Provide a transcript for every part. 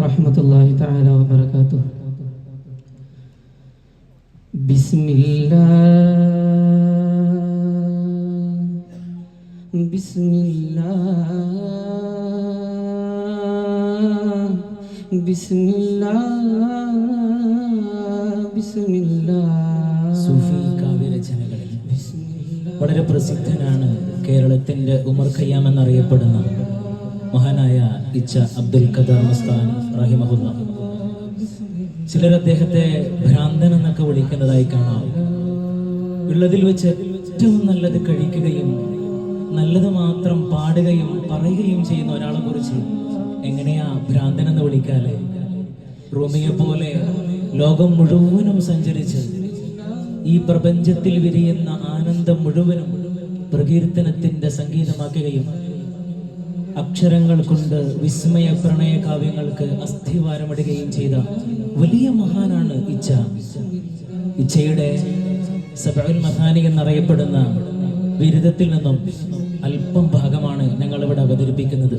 റഹ്മത്തുള്ളാഹി തആല വബറകാതുഹു. ബിസ്മില്ലാഹ്. ബിസ്മില്ലാഹ്. ബിസ്മില്ലാഹ്. ബിസ്മില്ലാഹ്. സൂഫി കാവ്യ രചനകളിൽ വളരെ പ്രസിദ്ധനാണ് കേരളത്തിന്റെ ഉമർ ഖയ്യാം എന്നറിയപ്പെടുന്ന മഹാനായ ഇച്ച അബ്ദുൽ ഖദർ മസ്താൻ റഹിമഹുല്ല. ചിലർ അദ്ദേഹത്തെ ഭ്രാന്തൻ എന്നൊക്കെ വിളിക്കുന്നതായി കാണാം. ഉള്ളതിൽ വെച്ച് ഏറ്റവും നല്ലത് കഴിക്കുകയും നല്ലത് മാത്രം പാടുകയും പറയുകയും ചെയ്യുന്ന ഒരാളെ കുറിച്ച് എങ്ങനെയാ ഭ്രാന്തൻ എന്ന് വിളിക്കാല്ലേ റൂമിയെ പോലെ ലോകം മുഴുവനും സഞ്ചരിച്ച് ഈ പ്രപഞ്ചത്തിൽ വിരിയുന്ന ആനന്ദം മുഴുവനും പ്രകീർത്തനത്തിന്റെ സംഗീതമാക്കുകയും അക്ഷരങ്ങൾ കൊണ്ട് വിസ്മയ പ്രണയ കാവ്യങ്ങൾക്ക് അസ്ഥിവാരമിടുകയും ചെയ്ത വലിയ മഹാനാണ് ഇച്ച ഇച്ഛയുടെ സബഅൽ മഹാനി എന്നറിയപ്പെടുന്ന ബിരുദത്തിൽ നിന്നും അല്പം ഭാഗമാണ് ഞങ്ങൾ ഇവിടെ അവതരിപ്പിക്കുന്നത്.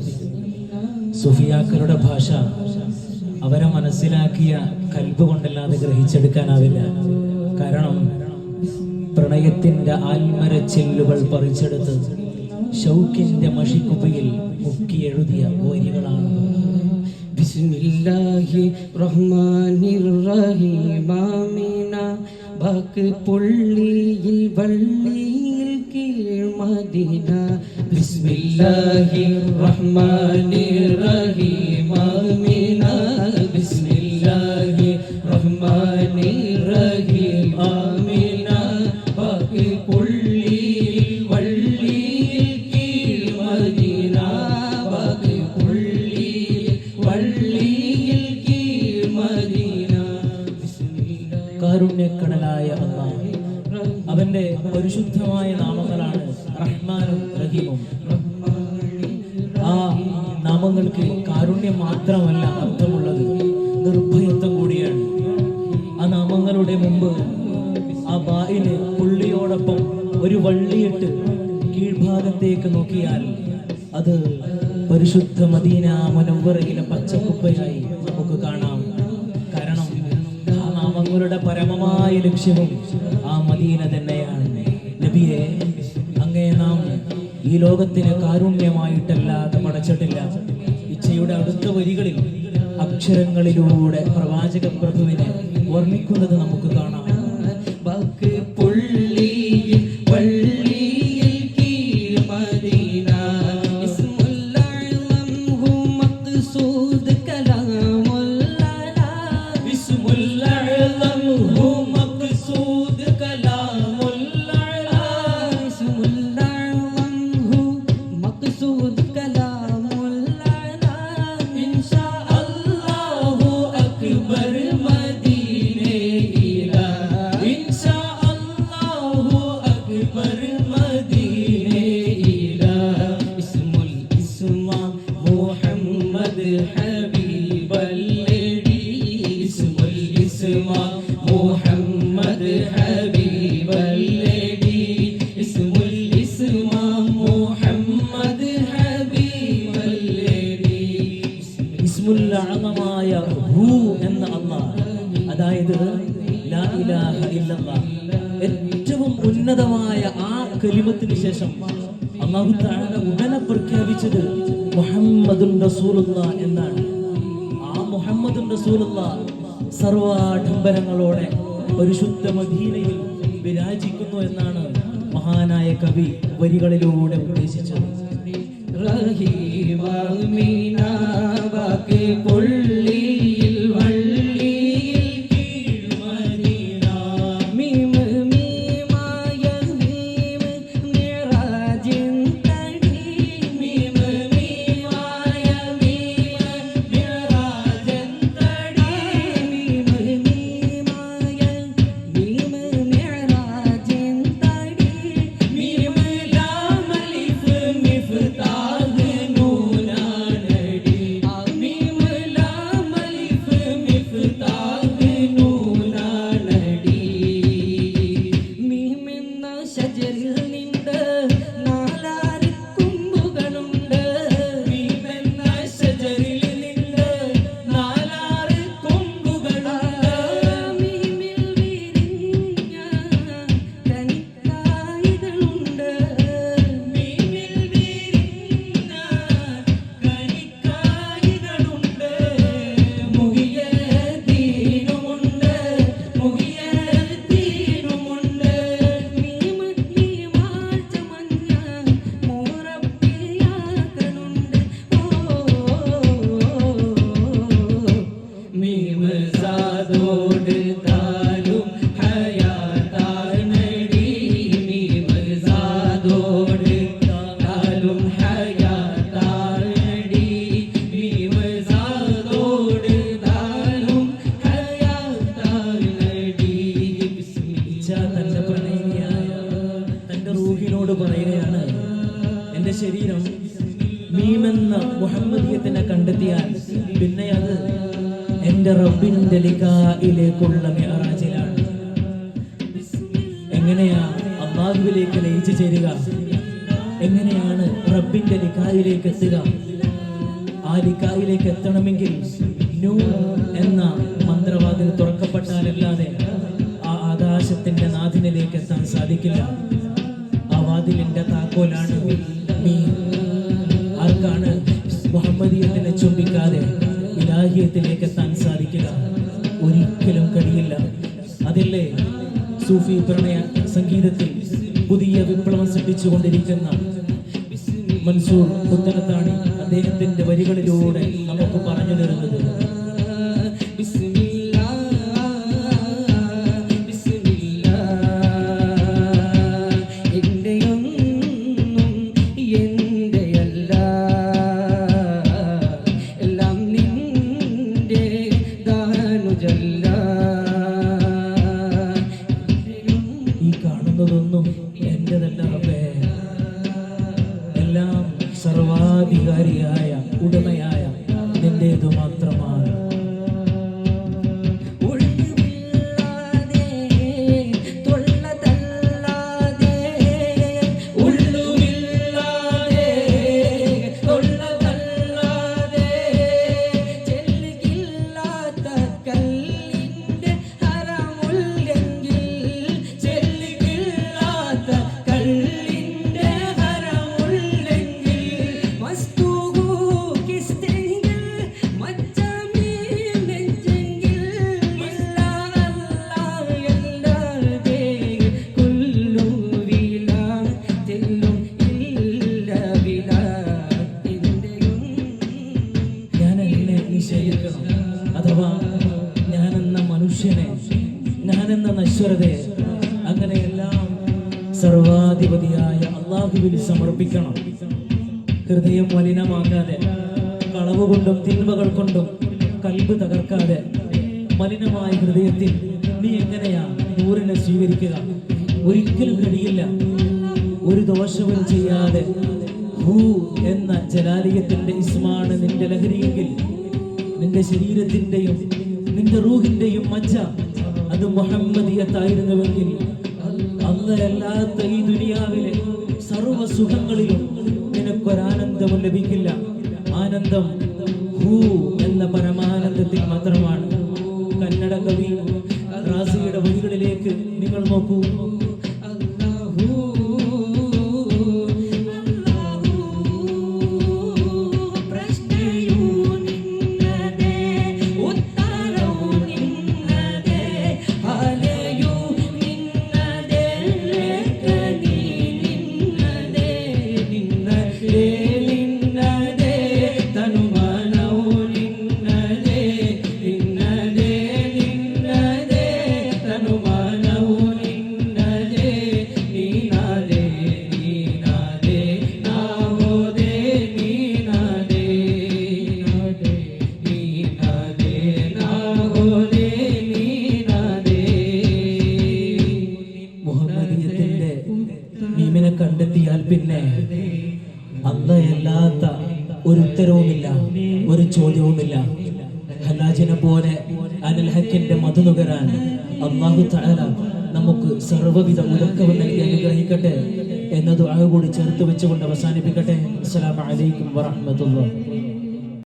സുഫിയാക്കളുടെ ഭാഷ അവരെ മനസ്സിലാക്കിയ കൽബ് കൊണ്ടല്ലാതെ ഗ്രഹിച്ചെടുക്കാനാവില്ല. കാരണം പ്രണയത്തിന്റെ ചെല്ലുകൾ പറിച്ചെടുത്ത് ഷൗക്കിന്റെ മഷിക്കുപ്പയിൽ മുക്കിയെഴുതിയ ഓരികളാണ് ബിസ്മില്ലാഹി റഹ്മാനിർ റഹീമാമീന ബാക്ക് പുള്ളിയിൽ വള്ളിയിൽ കീഴ്മദീന ബിസ്മില്ലാഹി റഹ്മാനിർ റഹീമാമീന നാമങ്ങൾക്ക് കാരുണ്യം മാത്രമല്ല അർത്ഥമുള്ളത്. നിർഭയത്വം കൂടിയാണ്. ആ നാമങ്ങളുടെ മുമ്പ് ആ ബായിന് പുള്ളിയോടൊപ്പം ഒരു വള്ളിയിട്ട് കീഴ്ഭാഗത്തേക്ക് നോക്കിയാൽ അത് പരിശുദ്ധ മദീന മനോവറയിലെ പച്ചക്കുപ്പയായി നമുക്ക് കാണാം. കാരണം ആ നാമങ്ങളുടെ പരമമായ ലക്ഷ്യവും ആ മദീന തന്നെയാണ്. നബിയെ അങ്ങേ നാം ഈ ലോകത്തിന് കാരുണ്യമായിട്ടല്ലാതെ പടച്ചിട്ടില്ല. ഇച്ഛയുടെ അടുത്ത വരികളിൽ അക്ഷരങ്ങളിലൂടെ പ്രവാചക പ്രഭുവിനെ വർണിക്കുന്നത് നമുക്ക് കാണാം. ഇസ്മുൽ ഹൂ എന്ന അല്ലാഹ് അതായത് ഏറ്റവും ഉന്നതമായ ആ കലിമത്തിന് ശേഷം അല്ലാഹു താഴെ ഉടനെ പ്രഖ്യാപിച്ചത് മുഹമ്മദുൻ റസൂലുള്ള എന്നാണ്. ആ മുഹമ്മദുൻ റസൂലുള്ള സർവാഡംബരങ്ങളോടെ പരിശുദ്ധ മദീനയിൽ വിരാജിക്കുന്നു എന്നാണ് മഹാനായ കവി വരികളിലൂടെ ഉദ്ദേശിച്ചത്. റഹീമീന വാക്ക് പുള്ളിയിൽ മുഹമ്മദിയത്തിനെ കണ്ടെത്തിയാൽ പിന്നെ അത് എന്റെ റബ്ബിന്റെ ലിഖായിലേക്കുള്ള മെഹറാജിലാണ് എങ്ങനെയാ അള്ളാഹുവിലേക്ക് ലയിച്ചു ചേരുക? എങ്ങനെയാണ് റബ്ബിന്റെ ലിഖായിലേക്ക് എത്തുക? ആ ലിഖായിലേക്ക് എത്തണമെങ്കിൽ നൂ എന്ന മന്ത്രവാദിൽ തുറക്കപ്പെട്ടാലല്ലാതെ ആ ആകാശത്തിന്റെ നാഥിനിലേക്ക് എത്താൻ സാധിക്കില്ല. ആ വാതിലിന്റെ താക്കോലാണ് ഒരിക്കലും കഴിയില്ല. അതില്ലേ? സൂഫി പ്രണയ സംഗീതത്തിൽ പുതിയ വിപ്ലവം സൃഷ്ടിച്ചുകൊണ്ടിരിക്കുന്ന മൻസൂർ പുത്തനത്താണി അദ്ദേഹത്തിന്റെ വരികളിലൂടെ നമുക്ക് പറഞ്ഞു തരുന്നത്. സർവാധികാരിയായ ഉടമയായ നിന്റേതു മാത്രമാണ് സർവാധിപതിയായ അള്ളാഹുവിൽ സമർപ്പിക്കണം. ഹൃദയം മലിനമാക്കാതെ കളവ് കൊണ്ടും തിന്മകൾ കൊണ്ടും കൽബ് തകർക്കാതെ മലിനമായ ഹൃദയത്തിൽ നീ എങ്ങനെയാ നൂറിനെ സ്വീകരിക്കുക? ഒരിക്കലും കഴിയില്ല. ഒരു ദോഷവും ചെയ്യാതെ ഹൂ എന്ന ജലാലിയത്തിന്റെ ഇസ്മാണ് നിന്റെ ലഹരിയെങ്കിൽ നിന്റെ ശരീരത്തിന്റെയും നിന്റെ റൂഹിന്റെയും മജ്ജ അത് മുഹമ്മദിയത്തായിരുന്നുവെങ്കിൽ അന്നല്ലാത്ത ഈ ദുനിയാവിലെ സർവ സുഖങ്ങളിലും നിനക്കൊരാനന്ദവും ലഭിക്കില്ല. ആനന്ദം ഹൂ എന്ന പരമാനന്ദത്തിൽ മാത്രമാണ്. കന്നഡ കവി റാസിയുടെ വരികളിലേക്ക് നിങ്ങൾ നോക്കൂ. അല്ലയല്ലാത്ത ഒരു ഉത്തരവുമില്ല ഒരു ചോദ്യവുമില്ല. ഹലാജിനെ പോലെ അനൽഹക്കിന്റെ മധു നുകരാൻ അള്ളാഹു തആല നമുക്ക് സർവവിധ ഉലക്കവും നൽകി അനുഗ്രഹിക്കട്ടെ എന്നത് ആ കൂടി ചേർത്ത് വെച്ചുകൊണ്ട് അവസാനിപ്പിക്കട്ടെ. അസ്സലാമു അലൈക്കും വറഹ്മത്തുള്ളാഹി